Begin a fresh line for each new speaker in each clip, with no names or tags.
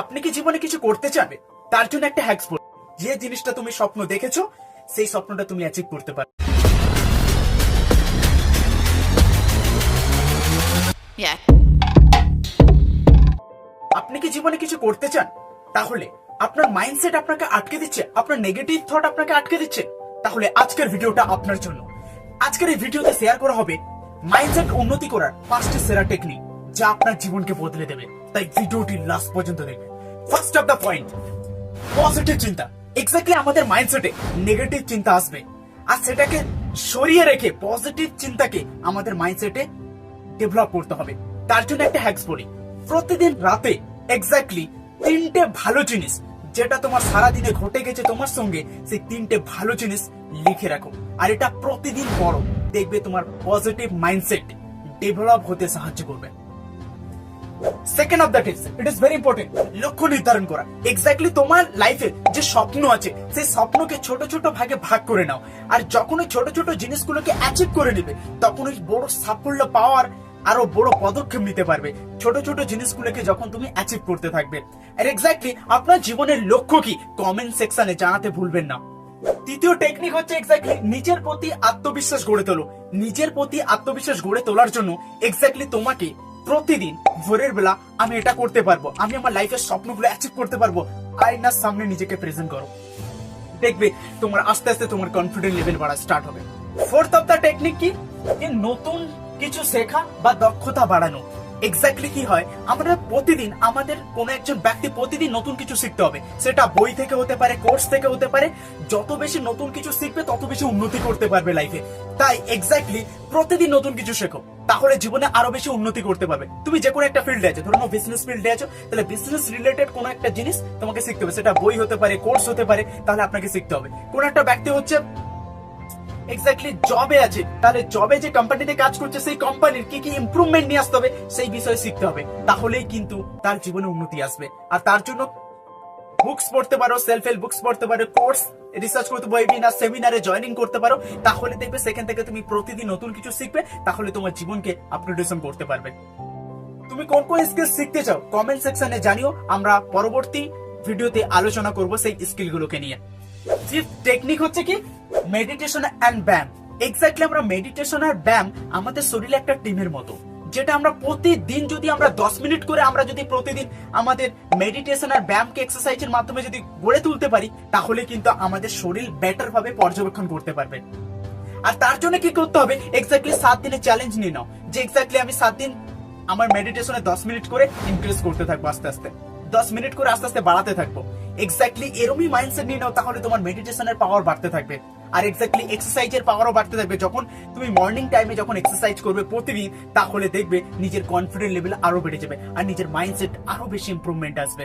আপনি কি জীবনে কিছু করতে চাবে তার জন্য একটা হ্যাক্স বল। যে জিনিসটা তুমি স্বপ্ন দেখেছ সেই স্বপ্নটা তুমি অ্যাচিভ করতে পারো আপনি কি জীবনে কিছু করতে চান? তাহলে আপনার মাইন্ডসেট আপনাকে আটকে দিচ্ছে আপনার নেগেটিভ থট আপনাকে আটকে দিচ্ছে। তাহলে আজকের ভিডিওটা আপনার জন্য। আজকের এই ভিডিওতে শেয়ার করা হবে মাইন্ডসেট উন্নতি করার পাঁচটি সেরা টেকনিক যা আপনার জীবনকে বদলে দেবে, তাই ভিডিওটি লাস্ট পর্যন্ত দেখবেন। First of the point positive চিন্তা। এক্স্যাক্টলি আমাদের মাইন্ডসেটে নেগেটিভ চিন্তা আসবে। আর সেটাকে সরিয়ে রেখে পজিটিভ চিন্তাকে আমাদের মাইন্ডসেটে ডেভেলপ করতে হবে। তার জন্য একটা হ্যাক্স বলি। প্রতিদিন রাতে এক্স্যাক্টলি তিনটে ভালো জিনিস যেটা তোমার সারা দিনে ঘটে গেছে তোমার সঙ্গে, সেই তিনটে ভালো জিনিস লিখে রাখো। আর এটা প্রতিদিন পড়ো। দেখবে তোমার পজিটিভ মাইন্ডসেট ডেভেলপ হতে সাহায্য করবে। Second of the tips it is very important লক্ষ্য নির্ধারণ করা। এক্স্যাক্টলি তোমার লাইফে যে স্বপ্ন আছে, সেই স্বপ্নকে ছোট ছোট ভাগে ভাগ করে নাও। আর যখন ওই ছোট ছোট জিনিসগুলোকে অ্যাচিভ করে নেবে, তখন ওই বড় সাফল্য পাওয়ার আরও বড় পদক্ষেপ নিতে পারবে। ছোট ছোট জিনিসগুলোকে যখন তুমি অ্যাচিভ করতে থাকবে। আর এক্স্যাক্টলি আপনার জীবনের লক্ষ্য কি? কমেন্ট সেকশনে জানাতে ভুলবেন না। তৃতীয় টেকনিক হচ্ছে এক্স্যাক্টলি নিজের প্রতি আত্মবিশ্বাস গড়ে তোলো। নিজের প্রতি আত্মবিশ্বাস গড়ে তোলার জন্য এক্স্যাক্টলি তোমাকে প্রতিদিন ভোরের বেলা আমি এটা করতে পারব। আমি আমার লাইফের স্বপ্নগুলো অ্যাচিভ করতে পারব। আয়নার সামনে নিজেকে প্রেজেন্ট করো। দেখবে তোমার আস্তে আস্তে তোমার কনফিডেন্স লেভেল বাড়া স্টার্ট হবে। ফোর্থ অফ দ্য টেকনিক কি? নতুন কিছু শেখা বা দক্ষতা বাড়ানো। এক্স্যাক্টলি কি হয়? আমরা প্রতিদিন, আমাদের কোনো একজন ব্যক্তি প্রতিদিন নতুন কিছু শিখতে হবে। সেটা বই থেকে হতে পারে কোর্স থেকে হতে পারে, যত বেশি নতুন কিছু শিখবে, তত বেশি উন্নতি করতে পারবে লাইফে তাই এক্স্যাক্টলি প্রতিদিন নতুন কিছু শেখো, তাহলে জীবনে আরও বেশি উন্নতি করতে পারবে। তুমি যে কোনো একটা ফিল্ডে আছো, ধরো বিজনেস ফিল্ডে আছো, তাহলে বিজনেস রিলেটেড কোনো একটা জিনিস তোমাকে শিখতে হবে। সেটা বই হতে পারে কোর্স হতে পারে, তাহলে আপনাকে শিখতে হবে। কোন একটা ব্যক্তি হচ্ছে এক্স্যাক্টলি জবে আছে। তাহলে জবে যে কোম্পানিতে কাজ করছে, সেই কোম্পানির কি কি ইমপ্রুভমেন্ট নিয়ে আসতে হবে, সেই বিষয়ে শিখতে হবে। তাহলেই কিন্তু তার জীবনে উন্নতি আসবে। আর তার জন্য বুকস পড়তে পারো সেলফ হেল্প বুকস পড়তে পারো কোর্স রিসার্চ করতে ওয়েবিনার সেমিনারে জয়েনিং করতে পারো। তাহলে দেখবে সেখান থেকে তুমি প্রতিদিন নতুন কিছু শিখবে, তাহলে তোমার জীবনকে আপগ্রেডেশন করতে পারবে। তুমি কোন কোন স্কিল শিখতে চাও কমেন্ট সেকশনে জানিও। আমরা পরবর্তী ভিডিওতে আলোচনা করব সেই স্কিলগুলোকে নিয়ে। টেকনিক হচ্ছে কি? মেডিটেশন অ্যান্ড ব্যায়াম এক্স্যাক্টলি আমরা মেডিটেশন আর ব্যায়াম আমাদের শরীরে একটা টিমের মতো। যেটা আমরা প্রতিদিন যদি আমরা দশ মিনিট করে আমরা যদি প্রতিদিন আমাদের মেডিটেশন আর ব্যায়ামকে এক্সারসাইজের মাধ্যমে যদি গড়ে তুলতে পারি, তাহলে কিন্তু আমাদের শরীর বেটার ভাবে পর্যবেক্ষণ করতে পারবে। আর তার জন্য কি করতে হবে? এক্স্যাক্টলি সাত দিনের চ্যালেঞ্জ নিয়ে নাও। যে এক্স্যাক্টলি আমি সাত দিন আমার মেডিটেশনে দশ মিনিট করে ইনক্রিজ করতে থাকব আস্তে আস্তে। দশ মিনিট করে আস্তে আস্তে বাড়াতে থাকব। এক্স্যাক্টলি এরমই মাইন্ডসেট নিয়ে নাও, তাহলে তোমার মেডিটেশনের পাওয়ার বাড়তে থাকবে। আর এক্স্যাক্টলি এক্সারসাইজের পাওয়ারও বাড়তে থাকবে। যখন তুমি মর্নিং টাইমে যখন এক্সারসাইজ করবে প্রতিদিন, তাহলে দেখবে নিজের কনফিডেন্ট লেভেল আরও বেড়ে যাবে আর নিজের মাইন্ডসেট আরও বেশি ইমপ্রুভমেন্ট আসবে।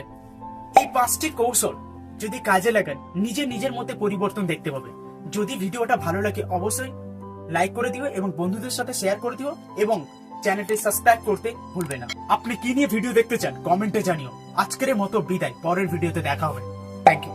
এই পাঁচটি কৌশল যদি কাজে লাগান, নিজে নিজের মধ্যে পরিবর্তন দেখতে পাবে যদি ভিডিওটা ভালো লাগে, অবশ্যই লাইক করে দিও এবং বন্ধুদের সাথে শেয়ার করে দিও এবং চ্যানেলটি সাবস্ক্রাইব করতে ভুলবে না। আপনি কি নিয়ে ভিডিও দেখতে চান কমেন্টে জানিও। আজকের মতো বিদায়, পরের ভিডিওতে দেখা হবে। Thank you